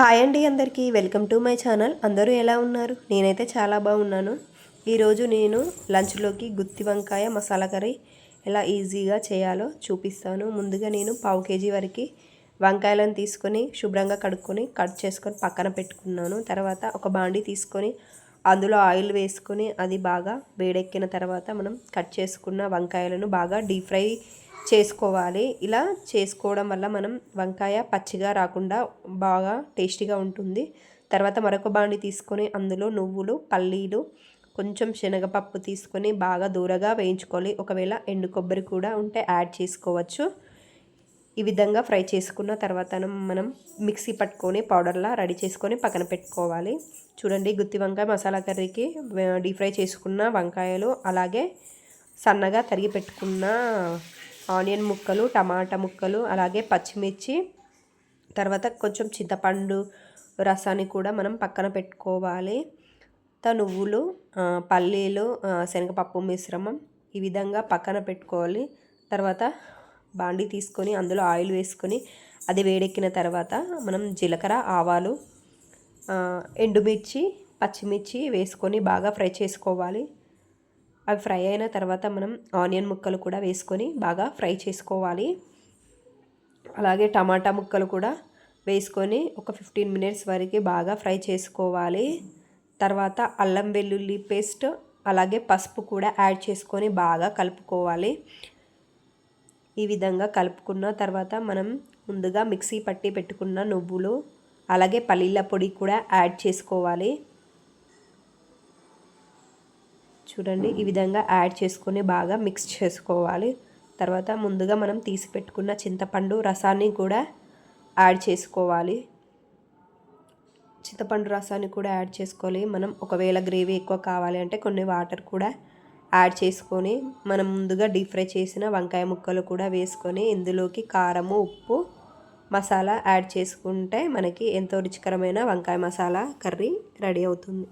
Hi అండి అందరికీ. Welcome to my channel. అందరూ ఎలా ఉన్నారు? నేనైతే చాలా బాగున్నాను. ఈరోజు నేను లంచ్లోకి గుత్తి వంకాయ మసాలా కర్రీ ఎలా ఈజీగా చేయాలో చూపిస్తాను. ముందుగా నేను పావు కేజీ వరకు వంకాయలను తీసుకొని శుభ్రంగా కడుక్కొని కట్ చేసుకొని పక్కన పెట్టుకున్నాను. తర్వాత ఒక బాండి తీసుకొని అందులో ఆయిల్ వేసుకొని అది బాగా వేడెక్కిన తర్వాత మనం కట్ చేసుకున్న వంకాయలను బాగా డీప్ ఫ్రై చేసుకోవాలి. ఇలా చేసుకోవడం వల్ల మనం వంకాయ పచ్చిగా రాకుండా బాగా టేస్టీగా ఉంటుంది. తర్వాత మరొక బాండి తీసుకొని అందులో నువ్వులు పల్లీలు కొంచెం శనగపప్పు తీసుకొని బాగా దూరగా వేయించుకోవాలి. ఒకవేళ ఎండు కొబ్బరి కూడా ఉంటే యాడ్ చేసుకోవచ్చు. ఈ విధంగా ఫ్రై చేసుకున్న తర్వాత మనం మిక్సీ పట్టుకొని పౌడర్లా రెడీ చేసుకొని పక్కన పెట్టుకోవాలి. చూడండి గుత్తి వంకాయ మసాలా కర్రీకి డీప్ ఫ్రై చేసుకున్న వంకాయలు అలాగే సన్నగా తరిగి పెట్టుకున్న ఆనియన్ ముక్కలు టమాటా ముక్కలు అలాగే పచ్చిమిర్చి తర్వాత కొంచెం చింతపండు రసాన్ని కూడా మనం పక్కన పెట్టుకోవాలి. నువ్వులు పల్లీలు శనగపప్పు మిశ్రమం ఈ విధంగా పక్కన పెట్టుకోవాలి. తర్వాత బాండి తీసుకొని అందులో ఆయిల్ వేసుకొని అది వేడెక్కిన తర్వాత మనం జీలకర్ర ఆవాలు ఎండుమిర్చి పచ్చిమిర్చి వేసుకొని బాగా ఫ్రై చేసుకోవాలి. అవి ఫ్రై అయిన తర్వాత మనం ఆనియన్ ముక్కలు కూడా వేసుకొని బాగా ఫ్రై చేసుకోవాలి. అలాగే టమాటా ముక్కలు కూడా వేసుకొని ఒక ఫిఫ్టీన్ మినిట్స్ వరకు బాగా ఫ్రై చేసుకోవాలి. తర్వాత అల్లం వెల్లుల్లి పేస్ట్ అలాగే పసుపు కూడా యాడ్ చేసుకొని బాగా కలుపుకోవాలి. ఈ విధంగా కలుపుకున్న తర్వాత మనం ముందుగా మిక్సీ పట్టి పెట్టుకున్న నువ్వులు అలాగే పల్లీల పొడి కూడా యాడ్ చేసుకోవాలి. చూడండి ఈ విధంగా యాడ్ చేసుకొని బాగా మిక్స్ చేసుకోవాలి. తర్వాత ముందుగా మనం తీసి పెట్టుకున్న చింతపండు రసాన్ని కూడా యాడ్ చేసుకోవాలి. చింతపండు రసాన్ని కూడా యాడ్ చేసుకోవాలి. మనం ఒకవేళ గ్రేవీ ఎక్కువ కావాలి అంటే కొన్ని వాటర్ కూడా యాడ్ చేసుకొని మనం ముందుగా డీప్ ఫ్రై చేసిన వంకాయ ముక్కలు కూడా వేసుకొని ఇందులోకి కారము ఉప్పు మసాలా యాడ్ చేసుకుంటే మనకి ఎంతో రుచికరమైన వంకాయ మసాలా కర్రీ రెడీ అవుతుంది.